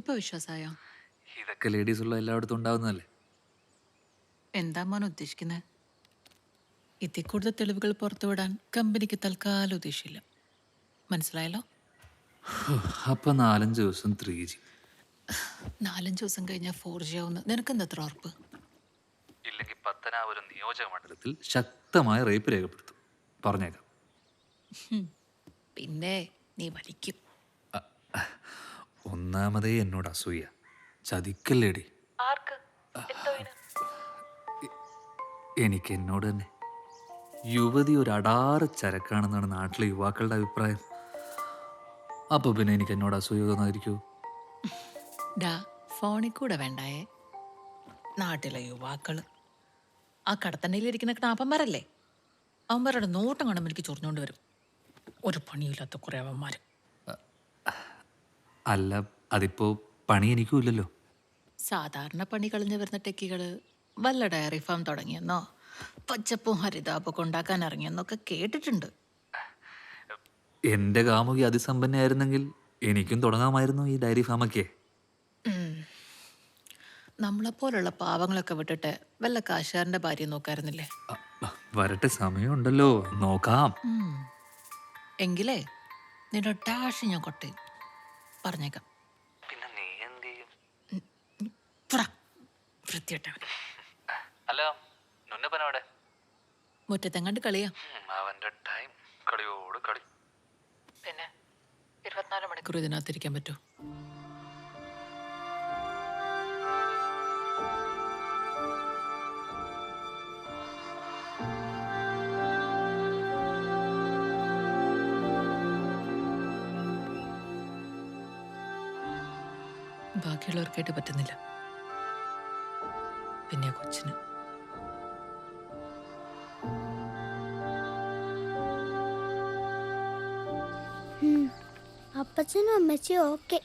ഇപ്പൊ വിശ്വാസമായോ ഇതൊക്കെ ലേഡീസ് ഉള്ള എല്ലായിടത്തും ഉണ്ടാവുന്നതല്ലേ? എന്താ മോൻ ഉദ്ദേശിക്കുന്നത് ഇതിൽ കൂടുതൽ തെളിവുകൾ പുറത്തുവിടാൻ കമ്പനിക്ക് തൽക്കാലം ഉദ്ദേശിച്ചില്ല. മനസ്സിലായല്ലോ? അപ്പൊ നാലഞ്ച് ദിവസം ത്രീ ജി നാലഞ്ച് ദിവസം കഴിഞ്ഞാൽ ഫോർ ജി ആവുന്ന. നിനക്കെന്താ അത്ര ഉറപ്പ്? ഇല്ലെങ്കിൽ പത്തനാപുരം നിയോജക മണ്ഡലത്തിൽ ശക്തമായ റേപ്പ് രേഖപ്പെടുത്തും. പറഞ്ഞേക്കാം. പിന്നെ നീ വലിക്കും. ഒന്നാമതേ എന്നോട് അസൂയ. ചതിക്കല്ലേടി. എനിക്ക് എന്നോട് തന്നെ. യുവതി ഒരു അടാറ് ചരക്കാണെന്നാണ് നാട്ടിലെ യുവാക്കളുടെ അഭിപ്രായം. അപ്പൊ പിന്നെ എനിക്ക് എന്നോട് അസൂയ തോന്നാതിരിക്കൂ ഫോണിൽ കൂടെ വേണ്ടായേ. നാട്ടിലെ യുവാക്കൾ. ആ കടത്തണ്ടയിലിരിക്കുന്ന കണാപ്പന്മാരല്ലേ? അവന്മാരുടെ നോട്ടം കാണുമ്പോൾ എനിക്ക് ചൊറിഞ്ഞോണ്ട് വരും. ഒരു പണിയില്ലാത്ത കുറേ അവന്മാർ അല്ല അതിപ്പോ പണി എനിക്കും ഇല്ലല്ലോ സാധാരണ പണി കളഞ്ഞു വരുന്ന ടെക്കികൾ വല്ല ഡയറി ഫാം തുടങ്ങിയെന്നോ പച്ചപ്പും ഹരിതാപ്പൊക്കെ ഉണ്ടാക്കാൻ ഇറങ്ങിയെന്നൊക്കെ കേട്ടിട്ടുണ്ട്. എന്റെ കാമുകി അതിസമ്പന്നയായിരുന്നെങ്കിൽ എനിക്കും തുടങ്ങാമായിരുന്നു ഈ ഡയറി ഫാമൊക്കെ. ഒക്കെ നമ്മളെപ്പോലുള്ള പാവങ്ങളൊക്കെ വിട്ടിട്ട് വല്ല കാശുകാരന്റെ ഭാര്യ നോക്കാറുന്നില്ലേ അ- അ, വരട്ടെ സമയമുണ്ടല്ലോ നോക്കാം. എങ്കിലേ നിന്റെ ഡാഷ് ഞാൻ കൊട്ടയും പറഞ്ഞേക്കാം. പിന്നെ നീ എന്ത് ചെയ്യും? വൃത്തിയിട്ടവൻ അല്ല നുന്നപ്പനവിടെ മുറ്റത്തെങ്ങാണ്ട് കളിയാ. അവന്റെ ടൈം. കളിയോട് കളി. പിന്നെ ഇരുപത്തിനാല് മണിക്കൂർ ഇതിനകത്തിരിക്കാൻ പറ്റൂ ബാക്കിയുള്ളവർക്കായിട്ട് പറ്റുന്നില്ല. പിന്നെ കൊച്ചിന്. അപ്പച്ചനും അമ്മച്ചിയും ഓക്കെ.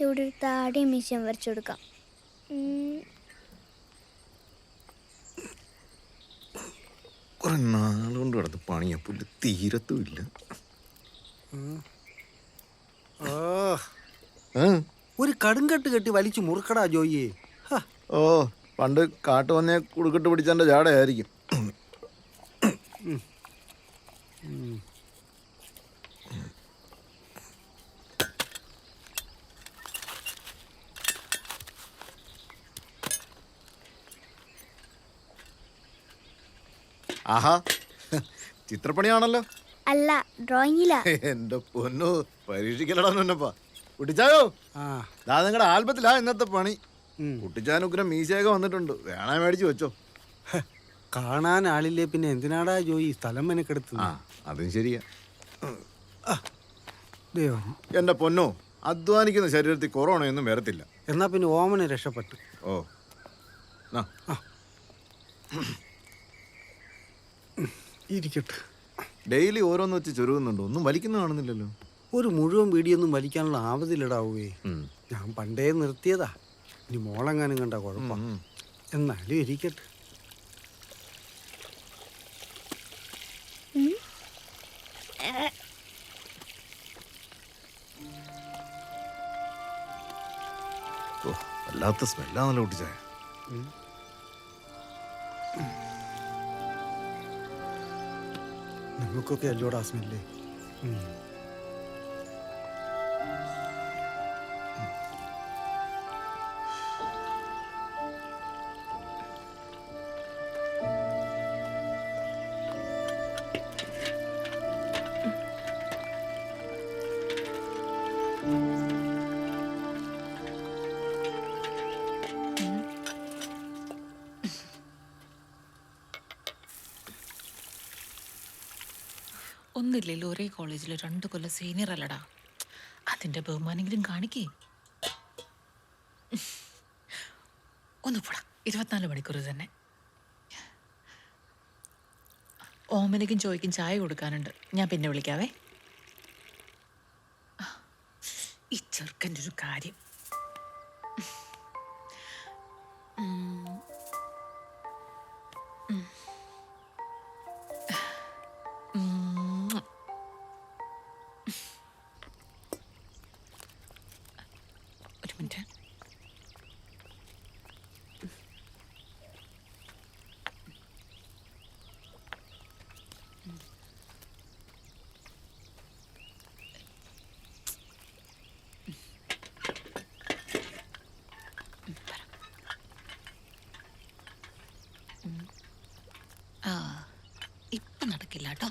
ഇവിടെ ഒരു താടിയും മീശയും വരച്ചു കൊടുക്കാം ഉം. കുറെ നാളുകൊണ്ട് കിടന്ന് പണിയാ പുല്ല് തീരത്തും ഇല്ല. ഒരു കടുങ്കട്ട് കെട്ടി വലിച്ചു മുറുക്കടാ ജോയിയെ. ഓ പണ്ട് കാട്ടു വന്നേ കുടുക്കിട്ട് പിടിച്ചെന്റെ ജാടയായിരിക്കും ആഹാ. ചിത്രപ്പണിയാണല്ലോ. അല്ല ഡ്രോയിങ്ങിലാ. എന്റെ പൊന്നു പരീക്ഷിക്കലടാ എന്നപ്പാ കുട്ടിച്ചായോ? ആ. ദാ നിങ്ങളുടെ ആൽബത്തിലാ ഇന്നത്തെ പണി. കുട്ടിച്ചാൻ കുട്ടിച്ചാനുഗ്രം മീശയൊക്കെ വന്നിട്ടുണ്ട്. വേണേ മേടിച്ചു വെച്ചോ. കാണാൻ ആളില്ലേ പിന്നെ എന്തിനാടാ ജോയി? സ്ഥലം മെനക്കെടുത്ത് ആ അതും ശരിയാ. ദൈവം. എന്റെ പൊന്നോ അധ്വാനിക്കുന്ന ശരീരത്തിൽ കൊറോണ ഒന്നും വരത്തില്ല. എന്നാ പിന്നെ ഓമനെ രക്ഷപ്പെട്ടു. ഓ. നാ, ഇരിക്കട്ടെ. ഡെയിലി ഓരോന്ന് വെച്ച് ചുരുങ്ങുന്നുണ്ട് ഒന്നും വലിക്കുന്ന കാണുന്നില്ലല്ലോ. ഒരു മുഴുവൻ വീടിയൊന്നും വലിക്കാനുള്ള ആവതിലിടാവേ ഉം. ഞാൻ പണ്ടേ നിർത്തിയതാ. ഇനി മോളെങ്ങാനും കണ്ട കുഴപ്പം. എന്നാലും ഇരിക്കട്ടെ. ഓ വല്ലാത്ത സ്മെല്ലാണല്ലോ കുട്ടിച്ചായ നിങ്ങൾക്കൊക്കെ അല്ലോടാ സ്മെല്ലേ ഒന്നില്ലല്ലോ ഒരേ കോളേജിൽ രണ്ട് കൊല്ലം സീനിയർ അല്ലടാ? അതിന്റെ ബഹുമാനെങ്കിലും കാണിക്കേ. ഒന്ന് പോടാ ഇരുപത്തിനാല് മണിക്കൂർ തന്നെ ഓമനയ്ക്കും ചോയ്ക്കും ചായ കൊടുക്കാനുണ്ട്. ഞാൻ പിന്നെ വിളിക്കാവേ. ഈ ചെറുക്കന്റെ ഒരു കാര്യം. കേട്ടോ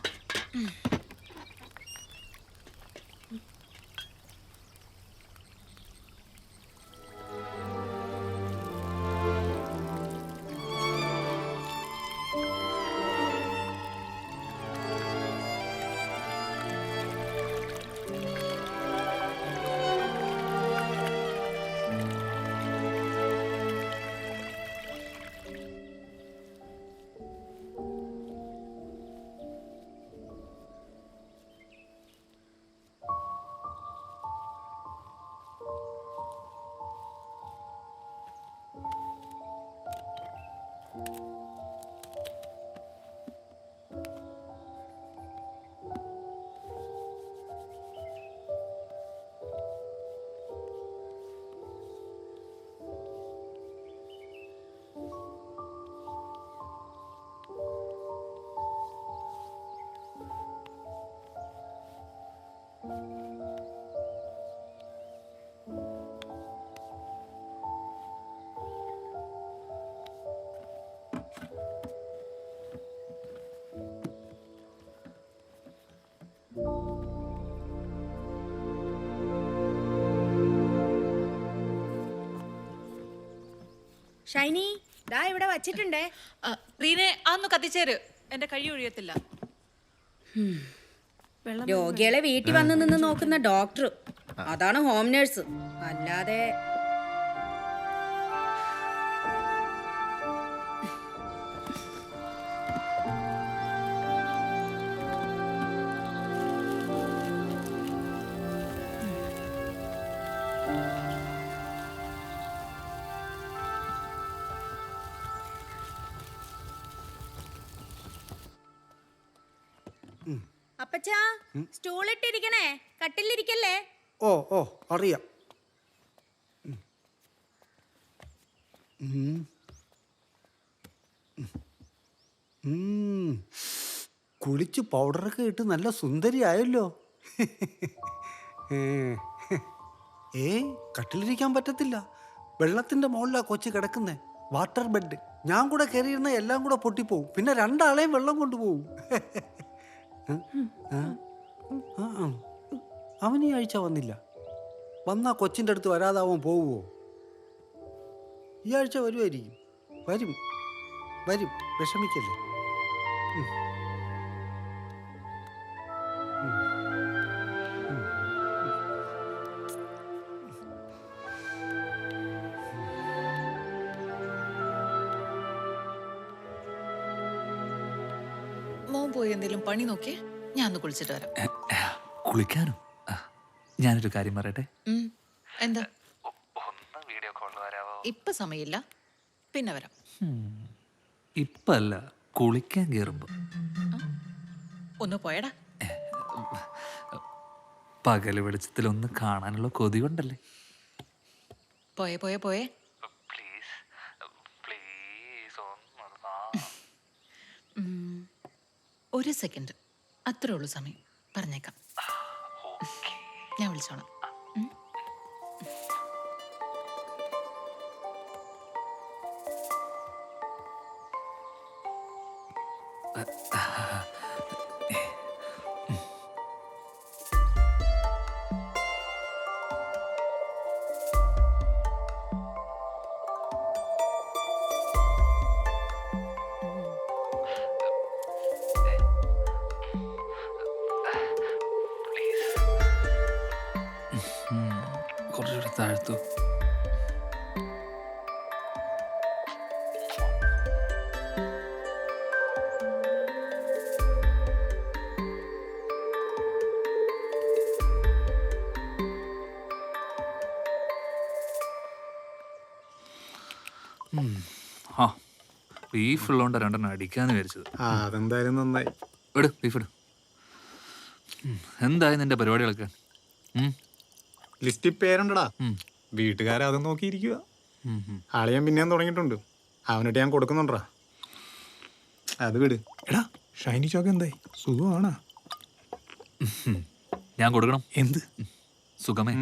ഷൈനി ദാ ഇവിടെ വച്ചിട്ടുണ്ടേ. റീനെ അന്ന് കത്തിച്ചേര്. എന്റെ കഴി ഒഴിയത്തില്ല. രോഗികളെ വീട്ടിൽ വന്ന് നിന്ന് നോക്കുന്ന ഡോക്ടർ. അതാണ് ഹോം നേഴ്സ്. അല്ലാതെ സ്റ്റൂൾ ഇട്ടിരിക്കണേ കട്ടിലിരിക്കല്ലേ? ഓ ഓ അറിയാം. കുളിച്ച് പൗഡറൊക്കെ ഇട്ട് നല്ല സുന്ദരിയായല്ലോ. ഏ. ഏ കട്ടിലിരിക്കാൻ പറ്റത്തില്ല. വെള്ളത്തിന്റെ മുകളിലാ കൊച്ചു കിടക്കുന്നേ. Water bed. ഞാൻ കൂടെ കയറിയിരുന്ന എല്ലാം കൂടെ പൊട്ടിപ്പോവും. പിന്നെ രണ്ടാളെയും വെള്ളം കൊണ്ടുപോകും ആ, ആ, ആ. അവൻ ഈ ആഴ്ച വന്നില്ല. വന്നാ കൊച്ചിന്റെ അടുത്ത് വരാതാവും അവൻ പോവുമോ ഈ ആഴ്ച വരുമായിരിക്കും വരും. വരും. വിഷമിക്കല്ലേ. മോൻ പോയി എന്തെങ്കിലും പണി നോക്കിയേ? ഞാൻ ഒന്ന് കുളിച്ചിട്ട് വരാം. കുളിക്കാനോ? ആ, ഞാനൊരു കാര്യം പറയട്ടെ? ഉം. എന്താ? ഒന്ന് വീഡിയോ കോളിൽ വരാവോ? ഇപ്പൊ സമയമില്ല. പിന്നെ വരാം. ഇപ്പല്ല കുളിക്കാൻ കേറുമ്പോ. ഒന്ന് പോയടാ. പകൽ വെളിച്ചത്തിൽ ഒന്ന് കാണാനുള്ള കൊതി കൊണ്ടല്ലേ പോയെ പോയെ പോയേ. പ്ലീസ് പ്ലീസ് ഉം. ഒരു സെക്കൻഡ്. അത്രേ ഉള്ളൂ സമയം. പറഞ്ഞേക്കാം. ഞാൻ വിളിച്ചോളാം. ബീഫ് ഉള്ളതുകൊണ്ട് രണ്ടെണ്ണം അടിക്കാന്ന് വിചാരിച്ചത്. ആ അതെന്തായാലും നന്നായി. എടു ബീഫ് ഉം. എന്തായി നിന്റെ പരിപാടികളൊക്കെ? ലിസ്റ്റിൽ പേരുണ്ടടാ ഉം. വീട്ടുകാരെ അതും നോക്കിയിരിക്കുക. ആളെ ഞാൻ പിന്നെയും തുടങ്ങിയിട്ടുണ്ട്. അവനിട്ട് ഞാൻ കൊടുക്കുന്നുണ്ടാ അത് വിട്. എടാ. ഷൈനി ചോക്ക് എന്തായി? സുഖമാണോ? ഞാൻ കൊടുക്കണം. എന്ത്? സുഖമേ.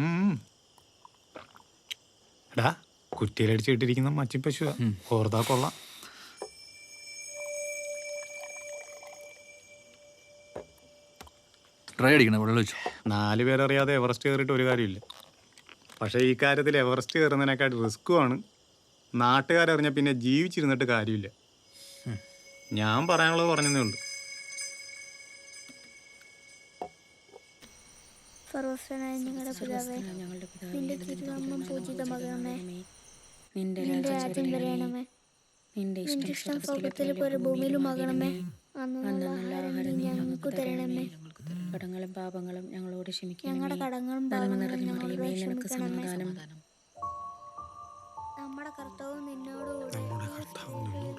എടാ കുറ്റിയിലടിച്ച് ഇട്ടിരിക്കുന്ന മച്ചി പശുവാ ഓർത്താ കൊള്ളാം. ട്രൈ അടിക്കണേ വെള്ളം വെച്ചു. നാല് പേരറിയാതെ എവറസ്റ്റ് കയറിയിട്ട് ഒരു കാര്യമില്ല. പക്ഷേ ഈ കാര്യത്തിൽ എവറസ്റ്റ് കയറുന്നതിനേക്കാൾ റിസ്ക്കുമാണ് നാട്ടുകാരറിഞ്ഞ പിന്നെ ജീവിച്ചിരുന്നിട്ട് കാര്യമില്ല. ഞാൻ പറയാനുള്ളത് പറഞ്ഞതേ ഉള്ളൂ. സർവസ്വനായ നിങ്ങളുടെ പിതാവേ ഞങ്ങളുടെ നിന്റെ തിരുനാമം പൂജിതമാകണമേ നിന്റെ രാജ്യം വരയണമേ നിന്റെ ഇഷ്ടം സ്വർഗത്തിൽ പോലെ ഭൂമിയിലുമാകണമേ അന്നുള്ള ആഹാരം നീ. ഞങ്ങൾക്ക് തരണമേ. കടങ്ങളും പാപങ്ങളും ഞങ്ങളോട് ക്ഷമിക്കണം ഞങ്ങളുടെ കടങ്ങളും പാപങ്ങളും ഞങ്ങളോട് ക്ഷമിക്കണമേ. നമ്മുടെ നമ്മുടെ കർത്താവ് സ്ത്രീകളിൽ നിന്നോടുകൂടെ.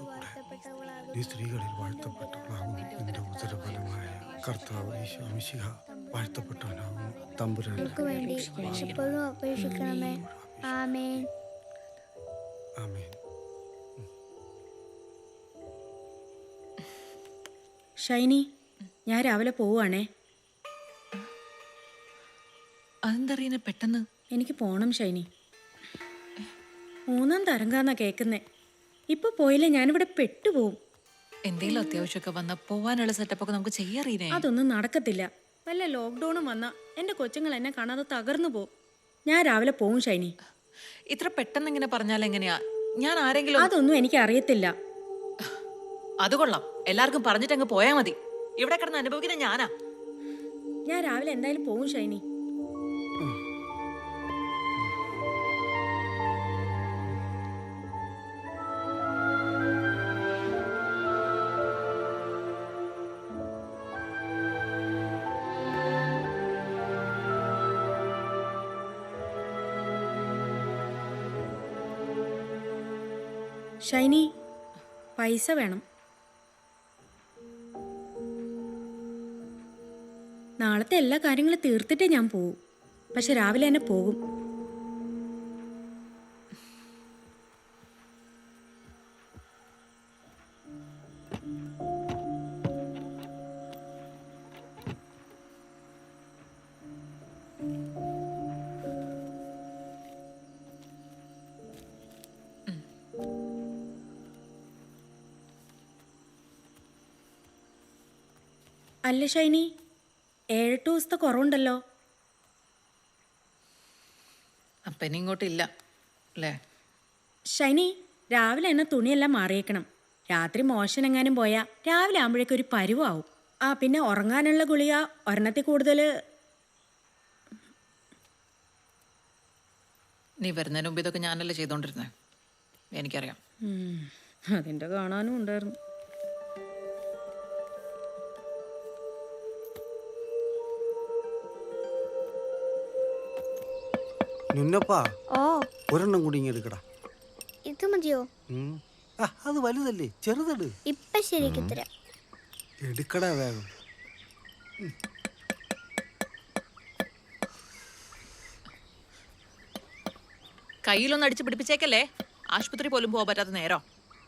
വാഴ്ത്തപ്പെട്ടവളാകുന്നു. നീ സ്ത്രീകളിൽ വാഴ്ത്തപ്പെട്ടവളാകുന്നു. നിന്റെ ഉദരഫലമായ കർത്താവ് ഈശോ മിശിഹ വാഴ്ത്തപ്പെട്ടവനാകുന്നു. തമ്പുരാൻ ഞങ്ങൾക്ക് വേണ്ടി എപ്പോഴും അപേക്ഷിക്കണമേ. ആമേൻ. ഷൈനി ഞാൻ രാവിലെ പോവാണേ അതെന്തറിയുന്ന പെട്ടെന്ന്? എനിക്ക് പോണം ഷൈനി. മൂന്നാം തരംഗാന്നാ കേക്കുന്നേ. ഇപ്പൊ പോയില്ലേ ഞാനിവിടെ പെട്ടുപോകും എന്തെങ്കിലും അത്യാവശ്യമൊക്കെ വന്ന പോവാനുള്ള സെറ്റപ്പൊക്കെ നമുക്ക് ചെയ്യാറിയേ അതൊന്നും നടക്കത്തില്ല. വല്ല ലോക്ക്ഡൌണും വന്ന എന്റെ കൊച്ചുങ്ങൾ എന്നെ കാണാതെ തകർന്നു പോകും ഞാൻ രാവിലെ പോവും ഷൈനി. ഇത്ര പെട്ടെന്ന് ഇങ്ങനെ പറഞ്ഞാൽ എങ്ങനെയാ? ഞാൻ ആരെങ്കിലും അതൊന്നും എനിക്ക് അറിയത്തില്ല അത് കൊള്ളാം. എല്ലാവർക്കും പറഞ്ഞിട്ട് അങ്ങ് പോയാ മതി. ഇവിടെ കിടന്ന് അനുഭവിക്കുന്ന ഞാനാ. ഞാൻ രാവിലെ എന്തായാലും പോകും ഷൈനി. ഷൈനി പൈസ വേണം. നാളത്തെ എല്ലാ കാര്യങ്ങളും തീർത്തിട്ടേ ഞാൻ പോകും പക്ഷെ രാവിലെ തന്നെ പോകും. അല്ല ഷൈനി? ഏഴെട്ട് ദിവസത്തെ കുറവുണ്ടല്ലോ. അപ്പൊ ഇനി ഇങ്ങോട്ടില്ല അല്ലേ? ഷൈനി രാവിലെ എന്നെ തുണിയെല്ലാം മാറിയേക്കണം. രാത്രി മോശനെങ്ങാനും പോയാൽ രാവിലെ ആകുമ്പോഴേക്കും ഒരു പരുവാവും. ആ പിന്നെ ഉറങ്ങാനുള്ള ഗുളിക ഒരെണ്ണത്തിൽ കൂടുതൽ. നീ വരുന്നതിന് മുമ്പ് ഇതൊക്കെ ഞാനല്ലേ ചെയ്തോണ്ടിരുന്നേ? എനിക്കറിയാം. അതിന്റെ കാണാനും ഉണ്ടായിരുന്നു. നിന്നപ്പാ. ഓ. ഒരെണ്ണം കൂടി ഇങ്ങനെ എടുക്കടാ. ഇത് മതിയോ? ആ അത് വലുതല്ലേ? ചെറുതട്. ഇപ്പൊ ശരിക്ക് തരാം. എടുക്കടാ വേഗം. കയ്യിലൊന്ന് അടിച്ച് പിടിപ്പിച്ചേക്കല്ലേ? ആശുപത്രി പോലും പോകാൻ പറ്റാത്ത നേരോ.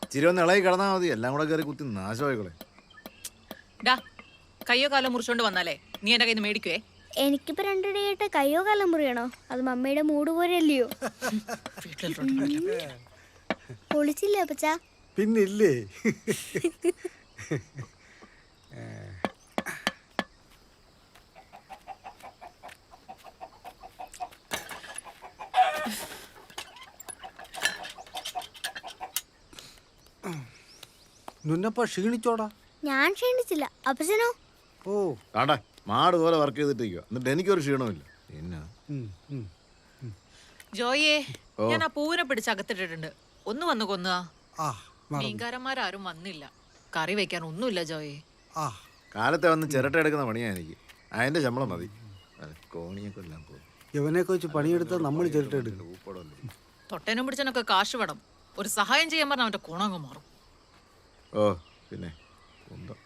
ഇച്ചിരി ഒന്ന് ഇളകി കിടന്നാൽ മതി. എല്ലാം കൂടെ കയറി കുത്തി നാശമായിക്കളെ. ഡാ കയ്യോ കാലോ മുറിച്ചോണ്ട് വന്നാലേ. നീ എന്റെ കയ്യിൽ നിന്ന് മേടിക്കുവേ. എനിക്കിപ്പോ രണ്ടിടയായിട്ട് കയ്യോ കാലം മുറിയണോ? അത് മമ്മിയുടെ മൂട് പോലെയല്ലയോ? പൊളിച്ചില്ലേ അപ്പച്ച? പിന്നില്ലേ? നിന്നപ്പ ക്ഷീണിച്ചോടാ? ഞാൻ ക്ഷീണിച്ചില്ല. അപ്പച്ചനോ? ഓ. മാട് പോലെ വർക്ക് ചെയ്തിട്ടിരിക്കുക എന്നിട്ട് എനിക്കൊരു ക്ഷീണമില്ല പിന്നെ. ജോയേ ഞാൻ ആ പൂവിനെ പിടിച്ച് അകത്തിട്ടിട്ടുണ്ട്. ഒന്ന് വന്ന് കൊന്നുക മീൻകാരന്മാരാരും വന്നില്ല. കറി വെക്കാൻ ഒന്നുമില്ല ജോയേ ആ. കാലത്തെ വന്ന് ചിരട്ട എടുക്കുന്ന പണിയാ എനിക്ക്. അതിന്റെ ശമ്പളം മതി. ഇവനെയൊക്കെ വെച്ച് പണിയെടുത്താൽ നമ്മൾ ചിരട്ടെടുക്കും ഊപ്പടല്ലേ തൊട്ടേനും പിടിച്ചനൊക്കെ കാശ് വേണം. ഒരു സഹായം ചെയ്യാൻ പറഞ്ഞാൽ അവന്റെ കുണങ്ങ് മാറും. ഓ പിന്നെ? കുന്തം.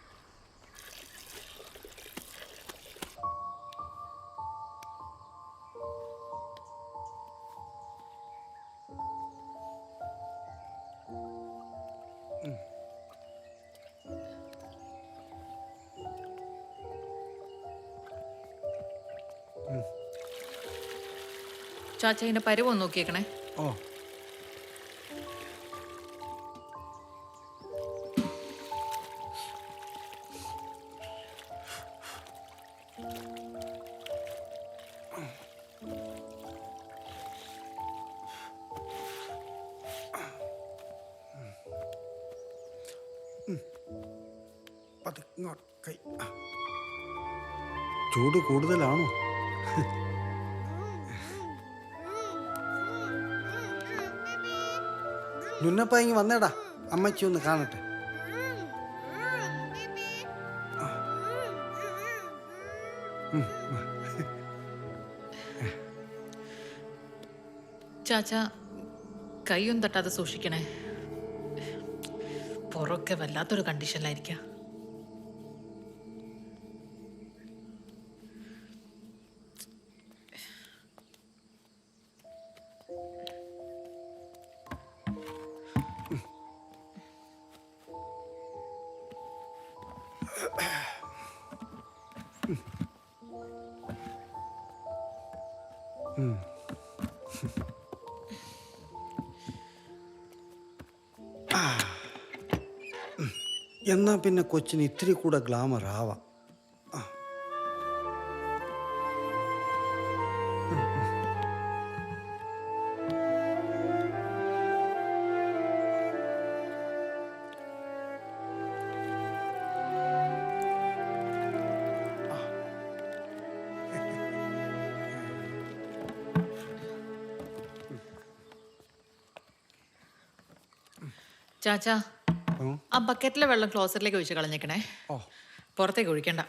ചാച്ച പരുവ് പരുവൊന്ന് നോക്കിയേക്കണേ. ഓ. ചൂട് കൂടുതലാണോ? നുന്നപ്പ ഇങ്ങ് വന്നേടാ. അമ്മച്ചി ഒന്ന് കാണട്ടെ. ചാച്ച കൈയൊന്നും തട്ടാതെ സൂക്ഷിക്കണേ. പുറമൊക്കെ വല്ലാത്തൊരു കണ്ടീഷനിലായിരിക്കാം എന്നാ പിന്നെ കൊച്ചിന് ഇത്തിരി കൂടെ ഗ്ലാമർ ആവാം. ചാച്ച ബക്കറ്റിലെ വെള്ളം ക്ലോസറ്റിലേക്ക് ഒഴിച്ച് കളഞ്ഞേക്കണേ. ഓ. പുറത്തേക്ക് ഒഴിക്കണ്ട.